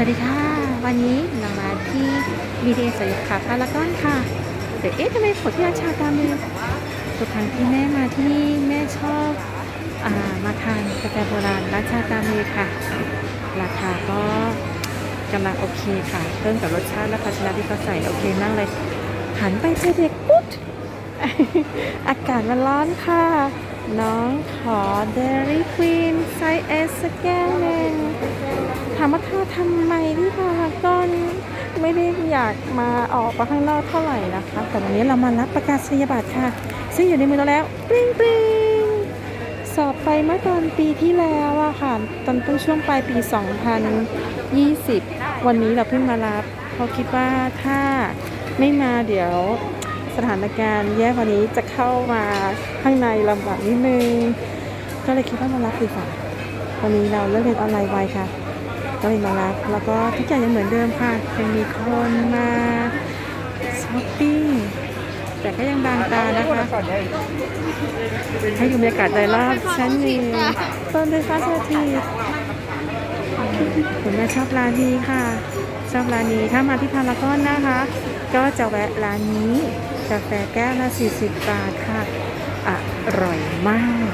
สวัสดีค่ะ วันนี้เรามาที่วีเดีสยามคาพารากอนค่ะแต่เอ๊ะทำไมขดที่ราชาตามมือทุกครั้งที่แม่มาที่นี่แม่ชอบอามาทานกาแฟโบราณราชาตามมือค่ะ ราคาก็กำลังโอเคค่ะเพิ่มกับรสชาติและภาชนะที่เขาใส่โอเคมากเลยหันไปเจอเด็กปุ๊บอากาศมันร้อนค่ะ น้องขอเดรี่ควีนไซส์เอสแก้วหนึ่งถามว่าเธอ ทำไมที่พารากอนไม่ได้อยากมาออกมาข้างนอกเท่าไหร่นะคะ แต่วันนี้เรามารับประกาศนียบัตรค่ะ ซึ่งอยู่ในมือเราแล้วปริงปริงสอบไปเมื่อตอนปีที่แล้วอะค่ะ ตอนต้นช่วงปลายปี 2020 วันนี้เราเพิ่งมารับ เพราะคิดว่าถ้าไม่มาเดี๋ยวสถานการณ์แย่กว่านี้จะเข้ามาข้างในลำบากนิดนึง ก็เลยคิดว่ามารับดีกว่าวันนี้เราเลิกเรียนออนไลน์ไวค่ะ ก็เลยมารับแล้วก็ทุกอย่างยังเหมือนเดิมค่ะยังมีคนมาช้อปปิ้งแต่ก็ยังบางตานะคะให้ดูบรรยากาศโดยรอบชั้นหนึ่งต้นด้วยฟ้าเชอทีผมแม่ชอบร้านนี้ค่ะ ชอบร้านนี้ถ้ามาที่พารากอนนะคะ ก็จะแวะร้านนี้กาแฟแก้วละ40 บาทค่ะ อร่อยมาก